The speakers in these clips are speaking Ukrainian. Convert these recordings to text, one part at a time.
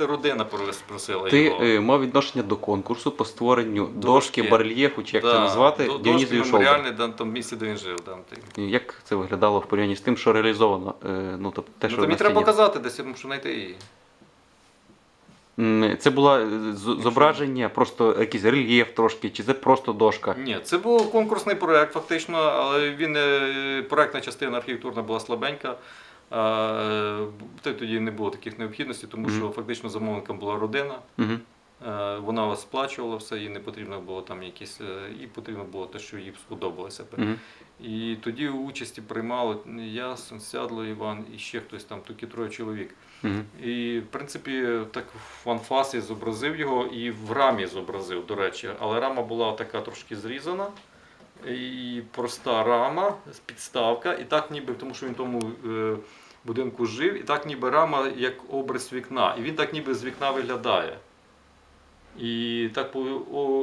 родина прос- просила Ти його. е, мав відношення до конкурсу по створенню дошки, Дошки. барельєфу, чи як це Да, назвати, до- Діонізію дошки Шолдер. меморіальний, там, там місце, де він жив. Там, ти. Як це виглядало в порівнянні з тим, що реалізовано? Е, Ну, тобто, те, ну, що то мені треба стіні? показати, десь я мушу знайти її. М, Це було е, зображення, просто якийсь рельєф трошки, чи це просто дошка? Ні, це був конкурсний проєкт, фактично, але він е, проектна частина архітектурна була слабенька. Е, та й тоді не було таких необхідностей, тому що фактично замовником була родина. Е, Вона сплачувала все, їй не потрібно було там якісь, е, і потрібно було те, що їй сподобалося. Угу. І тоді участі приймали я, Сядло Іван і ще хтось там, тільки троє чоловік. Угу. І в принципі так в анфасі зобразив його і в рамі зобразив, до речі. Але рама була така трошки зрізана. І проста рама, підставка, і так ніби, тому що він в тому е, будинку жив, і так ніби рама як образ вікна. І він так ніби з вікна виглядає. І так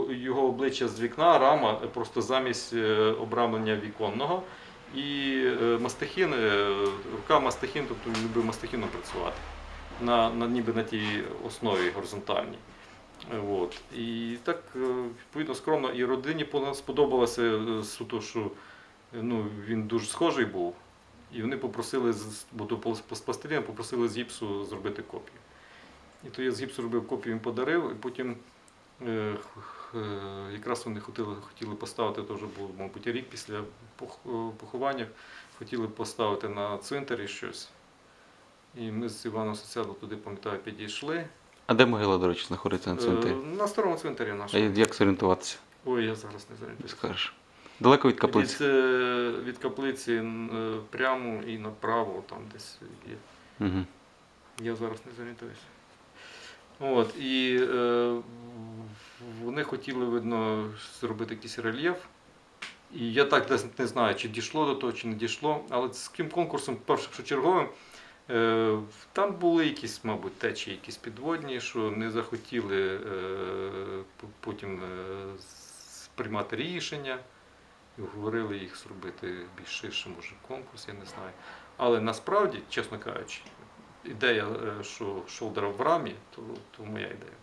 його обличчя з вікна, рама просто замість е, обрамлення віконного. І е, мастихін, е, рука мастихін, тобто він любив мастихіном працювати на, на ніби на тій основі горизонтальній. От. І так, е, відповідно, скромно, і родині сподобалося е, суто, що е, ну, він дуже схожий був. І вони попросили, з- пластиліна попросили з гіпсу зробити копію. І то я з гіпсу робив копію, він подарив, і потім е, е, якраз вони хотіли, хотіли поставити, то вже був, мабуть, рік після поховання, хотіли поставити на цвинтарі щось. І ми з Іваном Соціалом туди, пам'ятаю, підійшли. А де могила, до речі, знаходиться на цвинтарі? Е, На старому цвинтарі А нашому. як зорієнтуватися? Ой, я зараз не зорієнтуюсь. Скажеш. Далеко від каплиці? Від, е, від каплиці е, прямо і направо, там десь є. Угу. Я зараз не зорієнтуюся. От, і е, вони хотіли, видно, зробити якийсь рельєф. І я так десь не знаю, чи дійшло до того, чи не дійшло. Але з ким конкурсом першочерговим, е, там були якісь, мабуть, течії, якісь підводні, що не захотіли е, потім е, приймати рішення. І говорили їх зробити більш ширше, може, конкурс, я не знаю. Але насправді, чесно кажучи, ідея, е, що шолдера в рамі, то, то моя ідея.